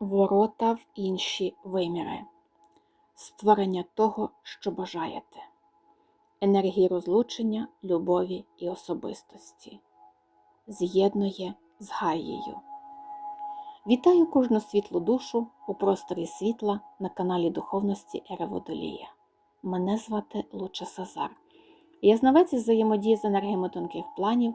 Ворота в інші виміри. Створення того, що бажаєте. Енергії розлучення, любові і особистості. З'єднує з Гаєю. Вітаю кожну світлу душу у просторі світла на каналі Духовності Ера Водолія. Мене звати Луча Сазар. Я знавець із взаємодії з енергіями тонких планів,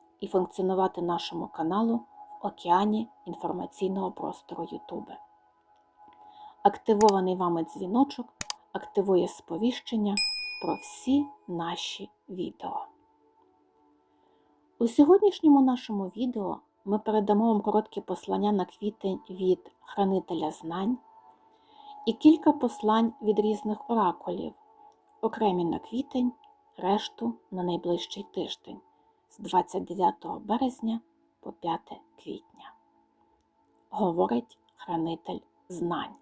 і функціонувати нашому каналу в океані інформаційного простору YouTube. Активований вами дзвіночок активує сповіщення про всі наші відео. У сьогоднішньому нашому відео ми передамо вам короткі послання на квітень від хранителя знань і кілька послань від різних оракулів, окремі на квітень, решту на найближчий тиждень з 29 березня по 5 квітня. Говорить хранитель знань.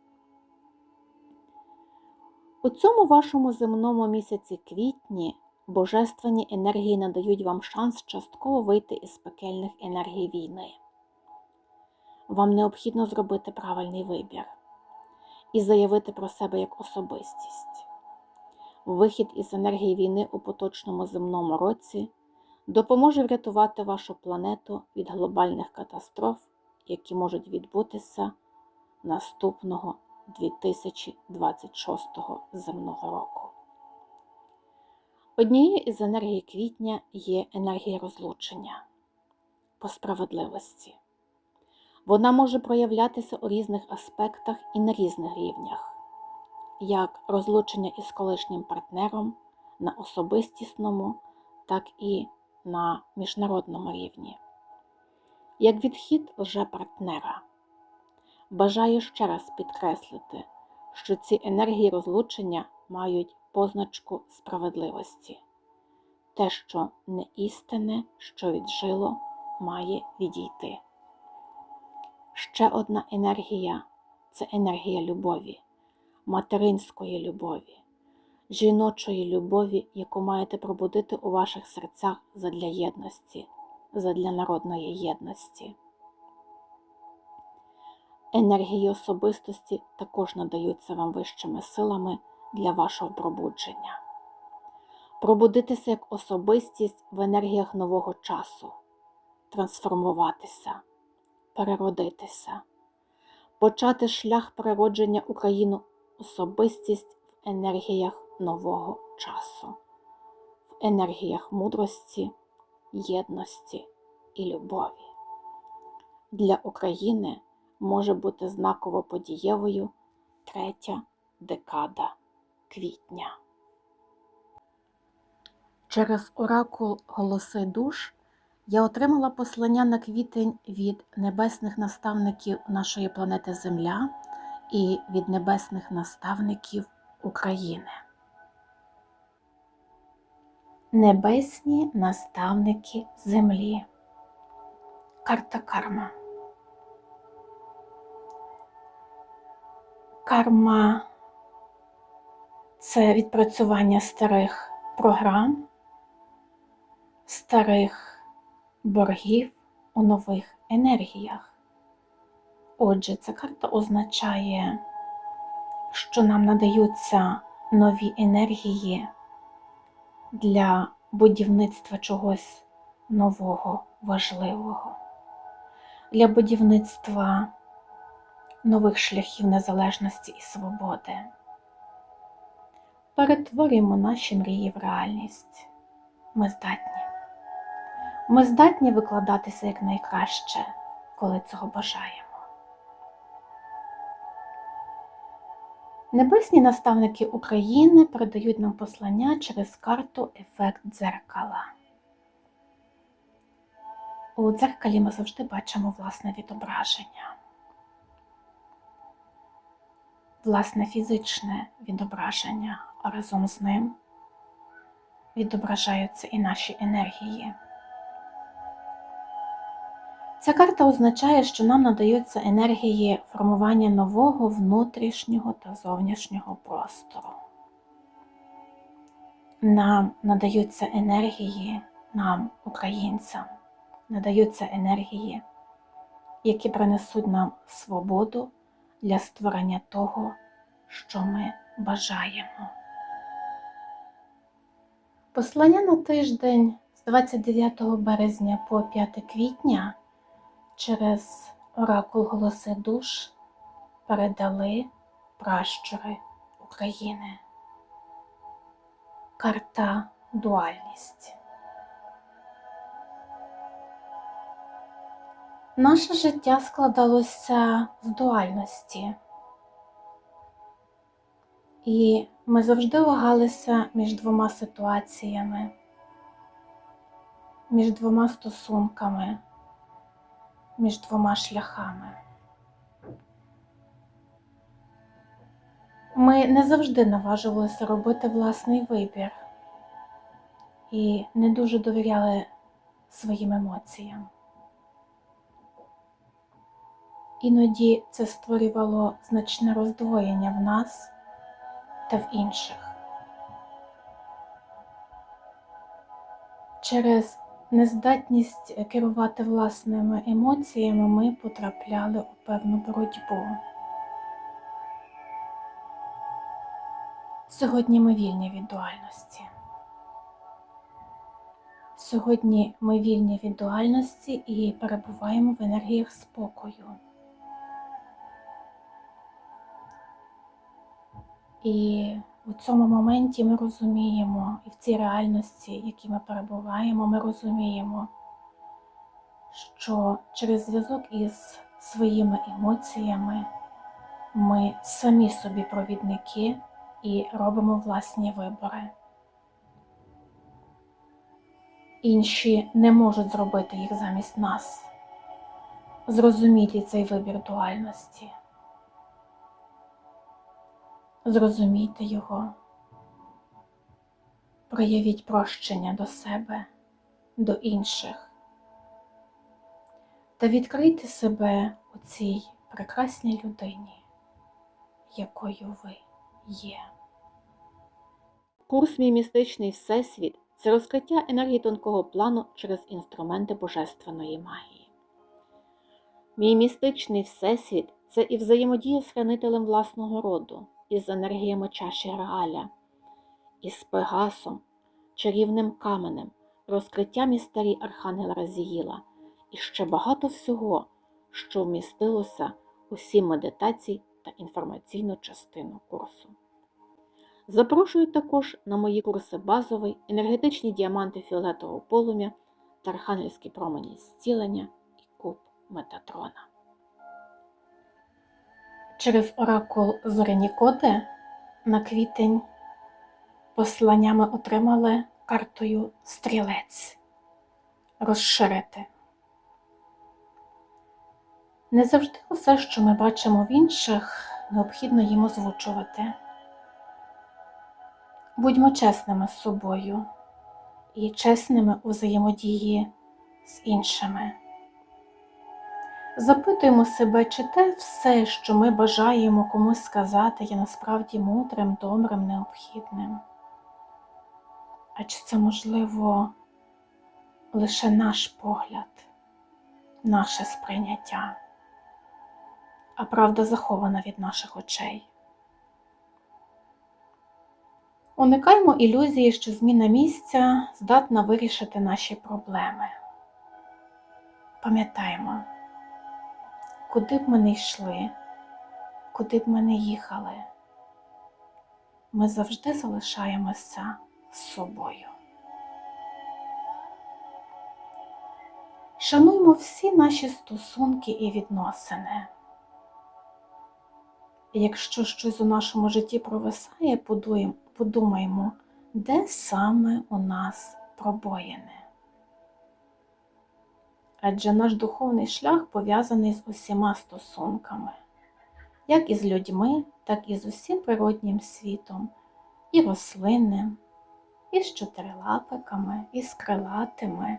У цьому вашому земному місяці квітні божественні енергії надають вам шанс частково вийти із пекельних енергій війни. Вам необхідно зробити правильний вибір і заявити про себе як особистість. Вихід із енергії війни у поточному земному році допоможе врятувати вашу планету від глобальних катастроф, які можуть відбутися наступного 2026 земного року. Однією із енергій квітня є енергія розлучення по справедливості. Вона може проявлятися у різних аспектах і на різних рівнях, як розлучення із колишнім партнером на особистісному, так і на міжнародному рівні, як відхід лже-партнера. Бажаю ще раз підкреслити, що ці енергії розлучення мають позначку справедливості. Те, що не істинне, що віджило, має відійти. Ще одна енергія це енергія любові, материнської любові, жіночої любові, яку маєте пробудити у ваших серцях задля єдності, задля народної єдності. Енергії особистості також надаються вам вищими силами для вашого пробудження. Пробудитися як особистість в енергіях нового часу, трансформуватися, переродитися, почати шлях переродження Україну особистість в енергіях нового часу, в енергіях мудрості, єдності і любові. Для України може бути знаково подієвою третя декада квітня. Через оракул Голоси душ я отримала послання на квітень від небесних наставників нашої планети Земля і від небесних наставників України. Небесні наставники Землі. Карта карма. Карма це відпрацювання старих програм, старих боргів у нових енергіях. Отже, ця карта означає, що нам надаються нові енергії для будівництва чогось нового, важливого, для будівництва нових шляхів незалежності і свободи. Перетворюємо наші мрії в реальність. Ми здатні. Ми здатні викладатися якнайкраще, коли цього бажаємо. Небесні наставники України передають нам послання через карту Ефект дзеркала. У дзеркалі ми завжди бачимо власне відображення. власне фізичне відображення, а разом з ним відображаються і наші енергії. Ця карта означає, що нам надаються енергії формування нового внутрішнього та зовнішнього простору. Нам надаються енергії, нам, українцям, надаються енергії, які принесуть нам свободу для створення того, що ми бажаємо. Послання на тиждень з 29 березня по 5 квітня через оракул голоси душ передали пращури України. Карта дуальність. Наше життя складалося з дуальності, і ми завжди вагалися між двома ситуаціями, між двома стосунками, між двома шляхами. Ми не завжди наважувалися робити власний вибір і не дуже довіряли своїм емоціям. Іноді це створювало значне роздвоєння в нас та в інших. Через нездатність керувати власними емоціями ми потрапляли у певну боротьбу. Сьогодні ми вільні від дуальності. Сьогодні ми вільні від дуальності і перебуваємо в енергіях спокою. І у цьому моменті ми розуміємо, і в цій реальності, в якій ми перебуваємо, ми розуміємо, що через зв'язок із своїми емоціями ми самі собі провідники і робимо власні вибори. Інші не можуть зробити їх замість нас. Зрозумійте цей вибір дуальності. Зрозумійте його, проявіть прощення до себе, до інших та відкрийте себе у цій прекрасній людині, якою ви є. Курс Мій містичний всесвіт це розкриття енергії тонкого плану через інструменти божественної магії. Мій містичний всесвіт це і взаємодія з хранителем власного роду, із енергіями чаші Грааля, із Пегасом, чарівним каменем, розкриття містерій Архангела Разіїла і ще багато всього, що вмістилося у сім медитацій та інформаційну частину курсу. Запрошую також на мої курси базовий, енергетичні діаманти фіолетового полум'я та архангельські промені зцілення і куб Метатрона. Через оракул зоряні коди на квітень послання ми отримали картою стрілець розширити. Не завжди усе, що ми бачимо в інших, необхідно їм озвучувати. Будьмо чесними з собою і чесними у взаємодії з іншими. Запитуємо себе, чи те все, що ми бажаємо комусь сказати, є насправді мудрим, добрим, необхідним. А чи це можливо лише наш погляд, наше сприйняття, а правда захована від наших очей? Уникаймо ілюзії, що зміна місця здатна вирішити наші проблеми. Пам'ятаємо, куди б ми не йшли, куди б ми не їхали, ми завжди залишаємося собою. Шануймо всі наші стосунки і відносини. Якщо щось у нашому житті провисає, подумаймо, де саме у нас пробоїне. Адже наш духовний шлях пов'язаний з усіма стосунками, як і з людьми, так і з усім природнім світом, і рослинним, і з чотирилапиками, і з крилатими,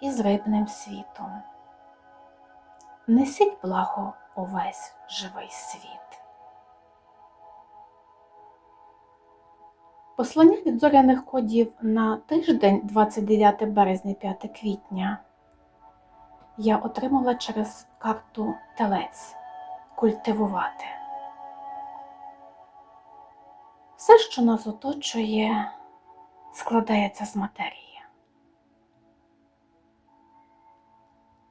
і з рибним світом. Несіть благо увесь живий світ. Послання від зоряних кодів на тиждень 29 березня 5 квітня я отримала через карту телець культивувати. Все, що нас оточує, складається з матерії.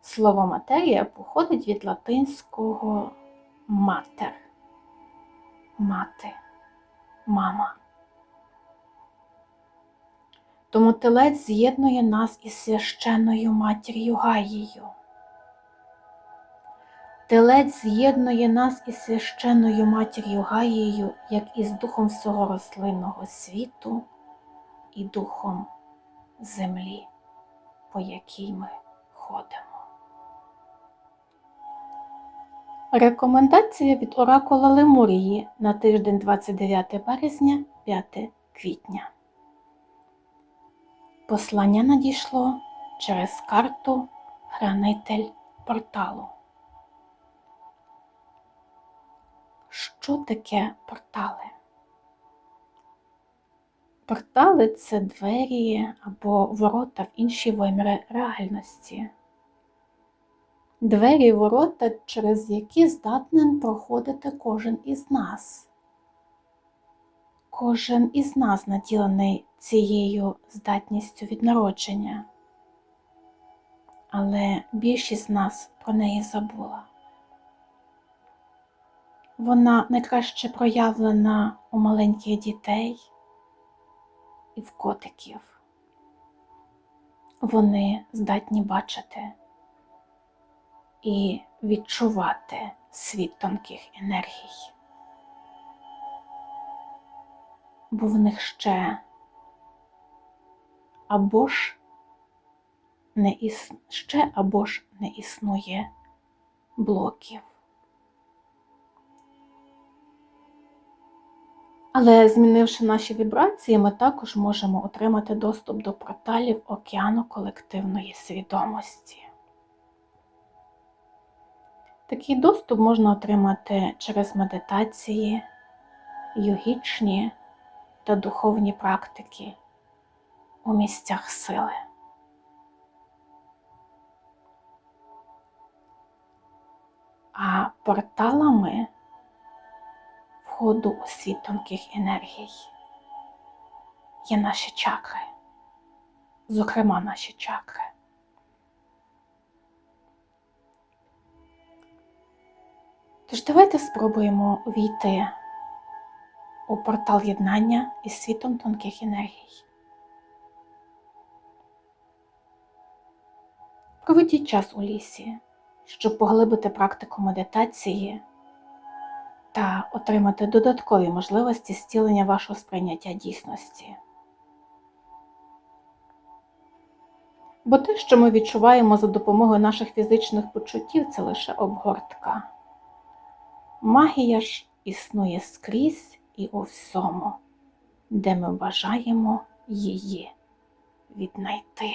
Слово матерія походить від латинського матер, мати, мама. Тому телець з'єднує нас із священною матір'ю Гаєю. Телець з'єднує нас із священною матір'ю Гаєю, як із духом всього рослинного світу і духом землі, по якій ми ходимо. Рекомендація від Оракула Лемурії на тиждень 29 березня 5 квітня. Послання надійшло через карту Хранитель порталу. Що таке портали? Портали це двері або ворота в інші виміри реальності. Двері і ворота, через які здатнен проходити кожен із нас. Кожен із нас наділений цією здатністю від народження, але більшість з нас про неї забула. Вона найкраще проявлена у маленьких дітей і в котиків. Вони здатні бачити і відчувати світ тонких енергій. Бо в них ще або ж не іс... ще або ж не існує блоків. Але змінивши наші вібрації, ми також можемо отримати доступ до порталів океану колективної свідомості. Такий доступ можна отримати через медитації, йогічні та духовні практики у місцях сили. А порталами входу у світ тонких енергій є наші чакри, зокрема наші чакри. Тож давайте спробуємо увійти у портал єднання із світом тонких енергій. Проведіть час у лісі, щоб поглибити практику медитації та отримати додаткові можливості зцілення вашого сприйняття дійсності. Бо те, що ми відчуваємо за допомогою наших фізичних почуттів, це лише обгортка. Магія ж існує скрізь і у всьому, де ми бажаємо її віднайти.